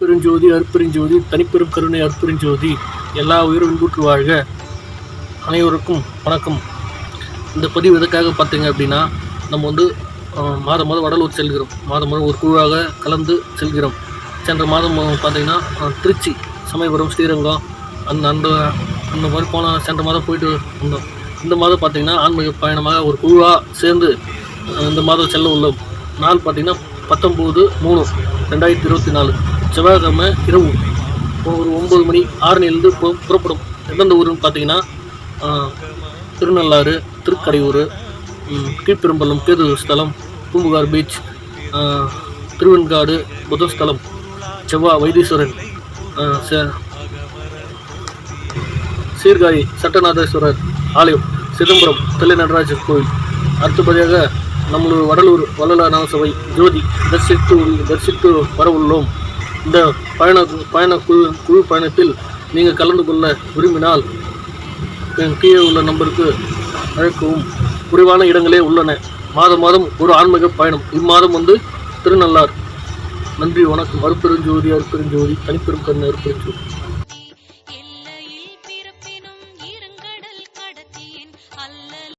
பெருஞ்சோதி அற்பெருஞ்சோதி தனிப்பெரும் கருணை அற்பெருஞ்சோதி எல்லா உயிரும் கூற்று வாழ்க. அனைவருக்கும் வணக்கம். இந்த பதிவு எதுக்காக பார்த்தீங்க அப்படின்னா நம்ம வந்து மாதம் மாதம் வடலூர் செல்கிறோம். மாதம் மாதம் ஒரு குழுவாக கலந்து செல்கிறோம். சென்ற மாதம் பார்த்தீங்கன்னா திருச்சி சமயபுரம் ஸ்ரீரங்கம் அந்த அந்த அந்த மாதிரி போன சென்ற மாதம் போயிட்டு வந்தோம். இந்த மாதம் பார்த்தீங்கன்னா ஆன்மீக பயணமாக ஒரு குழுவாக சேர்ந்து இந்த மாதம் செல்ல உள்ளோம். நாள் பார்த்தீங்கன்னா பத்தொம்போது மூணு ரெண்டாயிரத்தி இருபத்தி நாலு. செவ்வாய்க்கிழமை இரவு ஒரு ஒம்பது மணி ஆறுனிலிருந்து பு புறப்படும். எந்தெந்த ஊருன்னு பார்த்தீங்கன்னா திருநள்ளாறு திருக்கடையூர் கீழ்பெரும்பள்ளம் பேது ஸ்தலம் பூம்புகார் பீச் திருவெண்காடு புதஸ்தலம் செவ்வா வைத்தீஸ்வரன் ஆஹ், சீர்காழி சட்டநாதேஸ்வரர் ஆலயம் சிதம்பரம் தில்லை நடராஜர் கோவில். அடுத்தபடியாக நம்மளோட வடலூர் வள்ளலார் சபை ஜோதி தரிசித்து தரிசித்து வர உள்ளோம். இந்த பயண பயண குழு குழு பயணத்தில் நீங்கள் கலந்து கொள்ள விரும்பினால் என் கீழே உள்ள நம்பருக்கு அழைக்கவும். குறைவான இடங்களே உள்ளன. மாதம் மாதம் ஒரு ஆன்மீக பயணம். இம்மாதம் வந்து திருநள்ளார் நன்றி வணக்கம். அருப்பெருஞ்சோதி அருப்பெருஞ்சோதி. தனிப்பெரும் கண்ணு அருப்பெருஞ்சோதி.